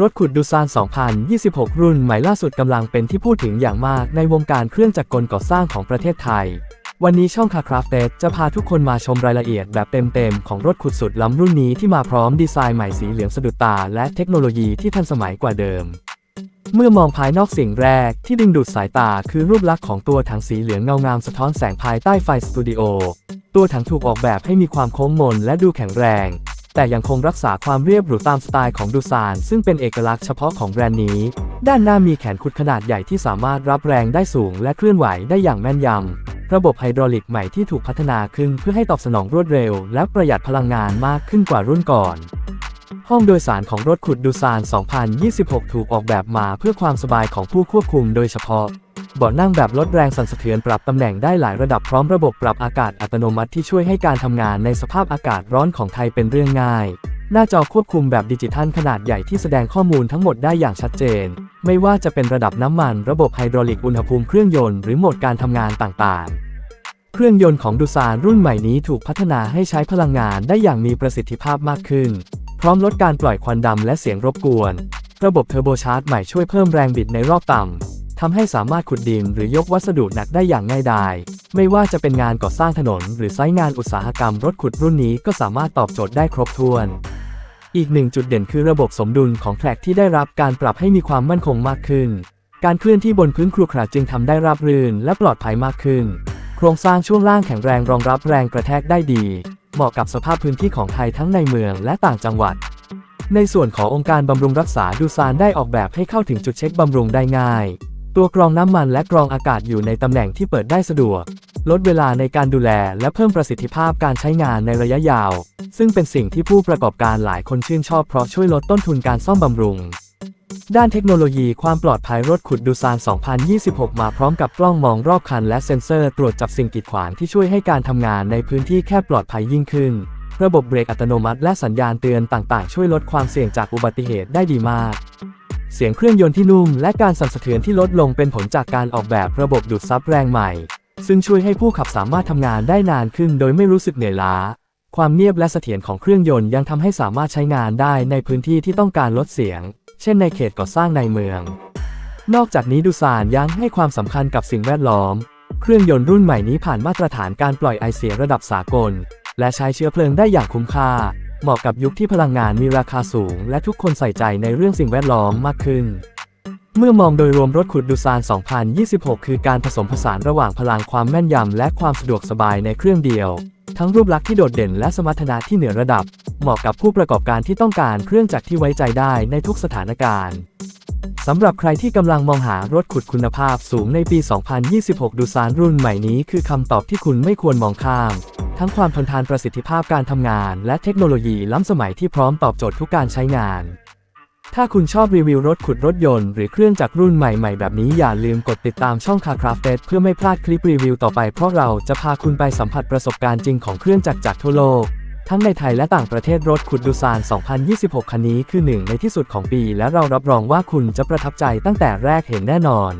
รถขุดดูซาน 2026 รุ่นใหม่ล่าสุดกำลังเป็นที่พูดถึงอย่างมากในวงการเครื่องจักรกลก่อสร้างของประเทศไทย วันนี้ช่องคาคราฟเตจะพาทุกคนมาชมรายละเอียดแบบเต็มๆ ของรถขุดสุดล้ำรุ่นนี้ที่มาพร้อมดีไซน์ใหม่สีเหลืองสะดุดตา และเทคโนโลยีที่ทันสมัยกว่าเดิม เมื่อมองภายนอกสิ่งแรกที่ดึงดูดสายตาคือรูปลักษณ์ของตัวถังสีเหลืองเงางามสะท้อนแสงภายใต้ไฟสตูดิโอ ตัวถังถูกออกแบบให้มีความโค้งมนและดูแข็งแรง แต่ยังคงรักษาความเรียบหรูตามสไตล์ของดูซาน ซึ่งเป็นเอกลักษณ์เฉพาะของแบรนด์นี้ ด้านหน้ามีแขนขุดขนาดใหญ่ที่สามารถรับแรงได้สูงและเคลื่อนไหวได้อย่างแม่นยำ ระบบไฮดรอลิกใหม่ที่ถูกพัฒนาขึ้นเพื่อให้ตอบสนองรวดเร็ว และประหยัดพลังงานมากขึ้นกว่ารุ่นก่อน ห้องโดยสารของรถขุดดูซาน 2026 ถูกออกแบบมาเพื่อความสบายของผู้ควบคุมโดยเฉพาะ เบาะนั่งแบบลดแรงสั่นสะเทือนปรับตำแหน่งได้หลายระดับพร้อมระบบปรับอากาศอัตโนมัติที่ช่วยให้การทำงานในสภาพอากาศร้อนของไทยเป็นเรื่องง่าย หน้าจอควบคุมแบบดิจิทัลขนาดใหญ่ที่แสดงข้อมูลทั้งหมดได้อย่างชัดเจน ไม่ว่าจะเป็นระดับน้ำมัน ระบบไฮดรอลิกอุณหภูมิเครื่องยนต์หรือโหมดการทำงานต่างๆเครื่องยนต์ของดูซานรุ่นใหม่นี้ถูกพัฒนาให้ใช้พลังงานได้อย่างมีประสิทธิภาพมากขึ้น พร้อมลดการปล่อยควันดำและเสียงรบกวน ระบบเทอร์โบชาร์จใหม่ช่วยเพิ่มแรงบิดในรอบต่ำ ทำให้สามารถขุดดินหรือยกวัสดุหนักได้อย่างง่ายดายไม่ว่าจะเป็นงานก่อสร้างถนน หรือไซต์งานอุตสาหกรรมรถขุดรุ่นนี้ก็สามารถตอบโจทย์ได้ครบถ้วน อีกหนึ่งจุดเด่นคือระบบสมดุลของแทร็กที่ได้รับการปรับให้มีความมั่นคงมากขึ้น การเคลื่อนที่บนพื้นครุขระจึงทำได้ราบรื่นและปลอดภัยมากขึ้น โครงสร้างช่วงล่างแข็งแรงรองรับแรงกระแทกได้ดี เหมาะกับสภาพพื้นที่ของไทยทั้งในเมืองและต่างจังหวัดในส่วนขององค์การบำรุงรักษาดูซานได้ออกแบบให้เข้าถึงจุดเช็คบำรุงได้ง่าย ตัวกรองน้ำมันและกรองอากาศอยู่ในตำแหน่งที่เปิดได้สะดวก ลดเวลาในการดูแลและเพิ่มประสิทธิภาพการใช้งานในระยะยาว ซึ่งเป็นสิ่งที่ผู้ประกอบการหลายคนชื่นชอบเพราะช่วยลดต้นทุนการซ่อมบำรุง ด้านเทคโนโลยีความปลอดภัยรถขุดดูซาน 2026 มาพร้อมกับกล้องมองรอบคันและเซ็นเซอร์ตรวจจับสิ่งกีดขวางที่ช่วยให้การทำงานในพื้นที่แคบปลอดภัยยิ่งขึ้น ระบบเบรกอัตโนมัติและสัญญาณเตือนต่างๆ ช่วยลดความเสี่ยงจากอุบัติเหตุได้ดีมาก เสียงเครื่องยนต์ที่นุ่มและการสั่นสะเทือนที่ลดลงเป็นผลจากการออกแบบระบบดูดซับแรงใหม่ ซึ่งช่วยให้ผู้ขับสามารถทำงานได้นานขึ้นโดยไม่รู้สึกเหนื่อยล้า ความเงียบและเสถียรของเครื่องยนต์ยังทำให้สามารถใช้งานได้ในพื้นที่ที่ต้องการลดเสียง เช่นในเขตก่อสร้างในเมือง นอกจากนี้ดูซานยังให้ความสำคัญกับสิ่งแวดล้อม เครื่องยนต์รุ่นใหม่นี้ผ่านมาตรฐานการปล่อยไอเสียระดับสากล และใช้เชื้อเพลิงได้อย่างคุ้มค่า เหมาะกับยุคที่พลังงานมีราคาสูง และทุกคนใส่ใจในเรื่องสิ่งแวดล้อมมากขึ้น เมื่อมองโดยรวมรถขุดดูซาน 2026 คือการผสมผสานระหว่างพลังความแม่นยำและความสะดวกสบายในเครื่องเดียว ทั้งรูปลักษณ์ที่โดดเด่นและสมรรถนะที่เหนือระดับ เหมาะกับผู้ประกอบการที่ต้องการเครื่องจักรที่ไว้ใจได้ในทุกสถานการณ์สำหรับใครที่กำลังมองหารถขุดคุณภาพสูงในปี 2026 ดูซานรุ่นใหม่นี้คือคำตอบที่คุณไม่ควรมองข้าม ทั้งความทนทานประสิทธิภาพการทำงาน และเทคโนโลยีล้ำสมัยที่พร้อมตอบโจทย์ทุกการใช้งาน ถ้าคุณชอบรีวิวรถขุดรถยนต์ หรือเครื่องจักรรุ่นใหม่ๆ แบบนี้อย่าลืมกดติดตามช่อง Car Crafted เพื่อไม่พลาดคลิปรีวิวต่อไปเพราะเราจะพาคุณไปสัมผัสประสบการณ์จริงของเครื่องจักรจากทั่วโลกทั้งในไทยและต่างประเทศรถขุดดูซาน 2026 คันนี้คือหนึ่งในที่สุดของปี และเรารับรองว่าคุณจะประทับใจตั้งแต่แรกเห็นแน่นอน